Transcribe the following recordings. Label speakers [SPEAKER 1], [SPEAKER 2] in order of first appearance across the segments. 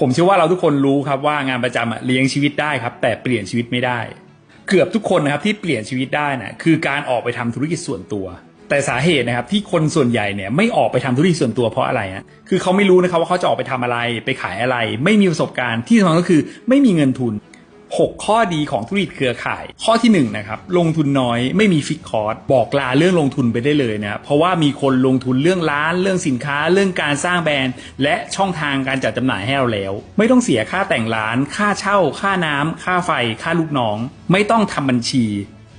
[SPEAKER 1] ผมเชื่อว่าเราทุกคนรู้ครับว่างานประจำเลี้ยงชีวิตได้ครับ แต่เปลี่ยนชีวิตไม่ได้ เกือบทุกคนนะครับที่เปลี่ยนชีวิตได้นะคือการออกไปทำธุรกิจส่วนตัว แต่สาเหตุนะครับที่คนส่วนใหญ่เนี่ยไม่ออกไปทำธุรกิจส่วนตัวเพราะอะไรฮะคือเขาไม่รู้นะครับว่าเขาจะออกไปทำอะไร ไปขายอะไร ไม่มีประสบการณ์ที่สำคัญก็คือไม่มีเงินทุน 6 ข้อดีของธุรกิจเครือข่าย ข้อที่1นะครับลงทุนน้อยไม่มีฟิกคอร์สบอกลาเรื่องลงทุนไปได้เลยนะเพราะว่ามีคนลงทุนเรื่องร้าน เรื่องสินค้า เรื่องการสร้างแบรนด์ และช่องทางการจัดจำหน่ายให้เราแล้ว ไม่ต้องเสียค่าแต่งร้าน ค่าเช่า ค่าน้ำค่าไฟ ค่าลูกน้อง ไม่ต้องทำบัญชี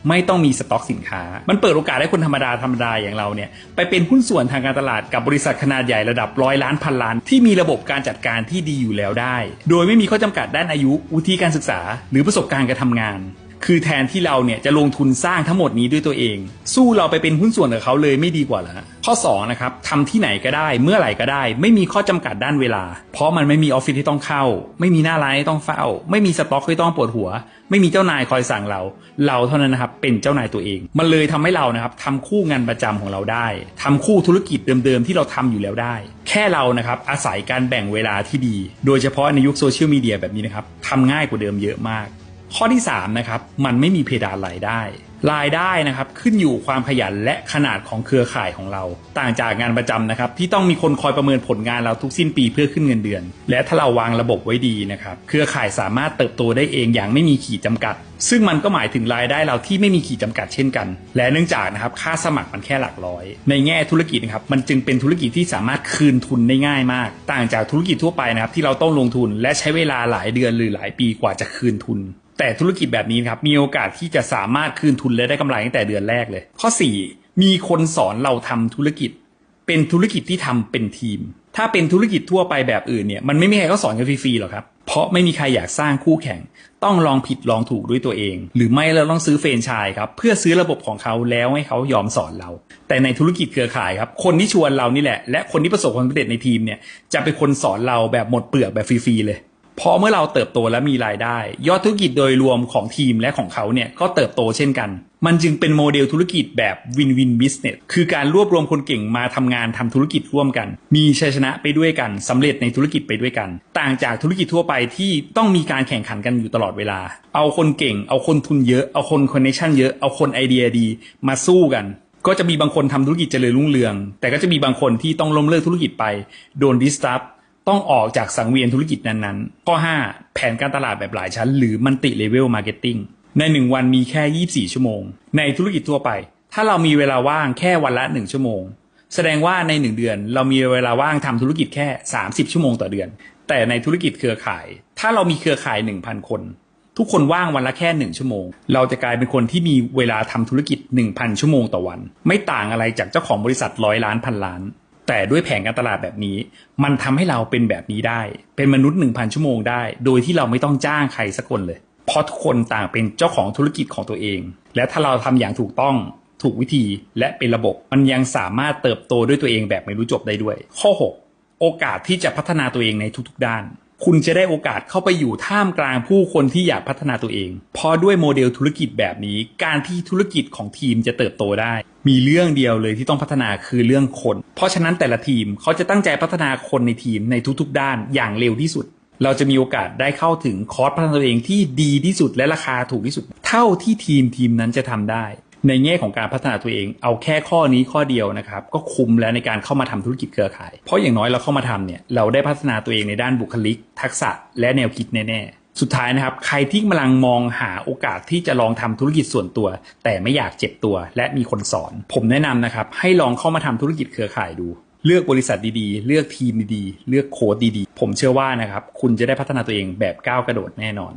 [SPEAKER 1] ไม่ต้องมีสต็อกสินค้า มันเปิดโอกาสให้คนธรรมดาธรรมดาอย่างเราเนี่ยไปเป็นหุ้นส่วนทางการตลาดกับบริษัทขนาดใหญ่ระดับร้อยล้านพันล้าน ที่มีระบบการจัดการที่ดีอยู่แล้วได้ โดยไม่มีข้อจำกัดด้านอายุวุฒิการศึกษา หรือประสบการณ์การทำงาน คือแทนที่เราเนี่ยจะลงทุนสร้างทั้งหมดนี้ด้วยตัวเอง สู้เราไปเป็นหุ้นส่วนกับเขาเลยไม่ดีกว่าหรอฮะข้อ2นะครับทำที่ไหนก็ได้เมื่อไหร่ก็ได้ ไม่มีข้อจำกัดด้านเวลา เพราะมันไม่มีออฟฟิศที่ต้องเข้า ไม่มีหน้าร้านที่ต้องเฝ้า ไม่มีสต็อกที่ต้องปวดหัว ไม่มีเจ้านายคอยสั่งเรา เราเท่านั้นนะครับเป็นเจ้านายตัวเอง มันเลยทำให้เรานะครับทำคู่งานประจำของเราได้ทำคู่ธุรกิจเดิมๆที่เราทำอยู่แล้วได้ แค่เรานะครับอาศัยการแบ่งเวลาที่ดี โดยเฉพาะในยุคโซเชียลมีเดียแบบนี้นะครับทำง่ายกว่าเดิมเยอะมาก ข้อที่3นะครับมันไม่มีเพดานรายได้รายได้นะครับขึ้นอยู่ความขยันและขนาดของเครือข่ายของเรา ต่างจากงานประจำนะครับ ที่ต้องมีคนคอยประเมินผลงานเราทุกสิ้นปีเพื่อขึ้นเงินเดือน และถ้าเราวางระบบไว้ดีนะครับเครือข่ายสามารถเติบโตได้เองอย่างไม่มีขีดจำกัด ซึ่งมันก็หมายถึงรายได้เราที่ไม่มีขีดจำกัดเช่นกัน และเนื่องจากนะครับค่าสมัครมันแค่หลักร้อย ในแง่ธุรกิจนะครับมันจึงเป็นธุรกิจที่สามารถคืนทุนได้ง่ายมาก ต่างจากธุรกิจทั่วไปนะครับที่เราต้องลงทุนและใช้เวลาหลายเดือนหรือหลายปีกว่าจะคืนทุน แต่ธุรกิจแบบนี้ครับมีโอกาสที่จะสามารถคืนทุนและได้กำไรตั้งแต่เดือนแรกเลย ข้อ 4 มีคนสอนเราทำธุรกิจ เป็นธุรกิจที่ทำเป็นทีม ถ้าเป็นธุรกิจทั่วไปแบบอื่นเนี่ยมันไม่มีใครเขาสอนกันฟรีๆหรอกครับเพราะไม่มีใครอยากสร้างคู่แข่ง ต้องลองผิดลองถูกด้วยตัวเอง หรือไม่เราต้องซื้อเฟรนชส์ครับเพื่อซื้อระบบของเขาแล้วให้เขายอมสอนเรา แต่ในธุรกิจเครือข่ายครับคนที่ชวนเรานี่แหละ และคนที่ประสบความสำเร็จในทีมเนี่ยจะเป็นคนสอนเราแบบหมดเปลือกแบบฟรีๆเลย พอเมื่อเราเติบโตและมีรายได้ ยอดธุรกิจโดยรวมของทีมและของเขาเนี่ยก็เติบโตเช่นกัน มันจึงเป็นโมเดลธุรกิจแบบวินวินบิสเนสคือการรวบรวมคนเก่งมาทำงานทำธุรกิจร่วมกัน มีชัยชนะไปด้วยกันสำเร็จในธุรกิจไปด้วยกัน ต่างจากธุรกิจทั่วไปที่ต้องมีการแข่งขันกันอยู่ตลอดเวลา เอาคนเก่ง เอาคนทุนเยอะ เอาคนคอนเนคชั่นเยอะ เอาคนไอเดียดี มาสู้กันก็จะมีบางคนทำธุรกิจเจริญรุ่งเรือง แต่ก็จะมีบางคนที่ต้องล้มเลิกธุรกิจไป โดนดิสตับ ต้องออกจากสังเวียนธุรกิจนั้นๆ ข้อ 5 แผนการตลาดแบบหลายชั้น หรือมันติเลเวลมาร์เก็ตติ้งใน 1 วันมีแค่ 24 ชั่วโมง ในธุรกิจทั่วไป ถ้าเรามีเวลาว่างแค่วันละ 1 ชั่วโมง แสดงว่าใน 1 เดือน เรามีเวลาว่างทำธุรกิจแค่ 30 ชั่วโมงต่อเดือน แต่ในธุรกิจเครือข่าย ถ้าเรามีเครือข่าย 1,000 คน ทุกคนว่างวันละแค่1ชั่วโมง เราจะกลายเป็นคนที่มีเวลาทำธุรกิจ 1,000 ชั่วโมงต่อวัน ไม่ต่างอะไรจากเจ้าของบริษัทร้อยล้านพันล้าน แต่ด้วยแผนการตลาดแบบนี้ มันทำให้เราเป็นแบบนี้ได้ เป็นมนุษย์1,000ชั่วโมงได้ โดยที่เราไม่ต้องจ้างใครสักคนเลยเพราะทุกคนต่างเป็นเจ้าของธุรกิจของตัวเอง และถ้าเราทำอย่างถูกต้องถูกวิธีและเป็นระบบ มันยังสามารถเติบโตด้วยตัวเองแบบไม่รู้จบได้ด้วย ข้อ 6 โอกาสที่จะพัฒนาตัวเองในทุกๆด้าน คุณจะได้โอกาสเข้าไปอยู่ท่ามกลางผู้คนที่อยากพัฒนาตัวเองเพราะด้วยโมเดลธุรกิจแบบนี้ การที่ธุรกิจของทีมจะเติบโตได้ มีเรื่องเดียวเลยที่ต้องพัฒนาคือเรื่องคน เพราะฉะนั้นแต่ละทีมเขาจะตั้งใจพัฒนาคนในทีมในทุกๆ ด้านอย่างเร็วที่สุด เราจะมีโอกาสได้เข้าถึงคอร์สพัฒนาตัวเองที่ดีที่สุดและราคาถูกที่สุด เท่าที่ทีมทีมนั้นจะทำได้ ในแง่ของการพัฒนาตัวเอง เอาแค่ข้อนี้ข้อเดียวนะครับ ก็คุ้มแล้วในการเข้ามาทำธุรกิจเครือข่าย เพราะอย่างน้อยเราเข้ามาทำเนี่ยเราได้พัฒนาตัวเองในด้านบุคลิก ทักษะและแนวคิดแน่ๆ สุดท้ายนะครับ ใครที่กำลังมองหาโอกาสที่จะลองทำธุรกิจส่วนตัว แต่ไม่อยากเจ็บตัว และมีคนสอน ผมแนะนำนะครับ ให้ลองเข้ามาทำธุรกิจเครือข่ายดูเลือกบริษัทดีๆ เลือกทีมดีๆ เลือกโค้ดดีๆ ผมเชื่อว่านะครับ คุณจะได้พัฒนาตัวเองแบบก้าวกระโดดแน่นอน